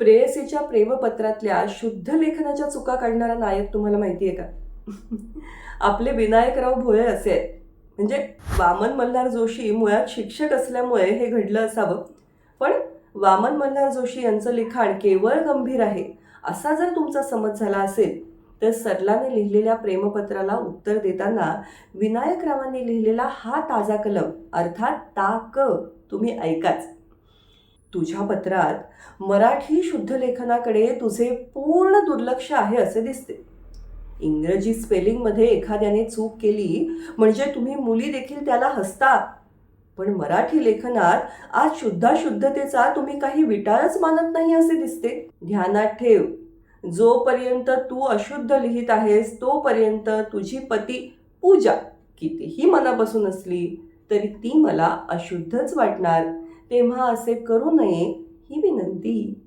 प्रेयसीच्या प्रेमपत्रातल्या शुद्ध लेखनाच्या चुका काढणारा नायक तुम्हाला माहिती आहे का? आपले विनायकराव भोळे असे आहेत. म्हणजे वामन मल्हार जोशी मुळात शिक्षक असल्यामुळे हे घडलं असावं. पण वामन मल्हार जोशी यांचं लिखाण केवळ गंभीर आहे असा जर तुमचा समज झाला असेल तर सरलाने लिहिलेल्या प्रेमपत्राला उत्तर देताना विनायकरावांनी लिहिलेला हा ताजा कलम अर्थात ताक तुम्ही ऐकाच. तुझ्या पत्रात मराठी शुद्ध लेखनाकडे तुझे पूर्ण दुर्लक्ष आहे असे दिसते. इंग्रजी स्पेलिंगमध्ये एखाद्याने चूक केली म्हणजे तुम्ही मुली देखील त्याला हसता पण मराठी लेखनात आज शुद्धाशुद्धतेचा तुम्ही काही विटाळच मानत नाही असे दिसते. ध्यानात ठेव. जोपर्यंत तू अशुद्ध लिहित आहेस तोपर्यंत तुझी पती पूजा कितीही मनापासून असली तरी ती मला अशुद्धच वाटणार. तेव्हा असे करू नये ही विनंती.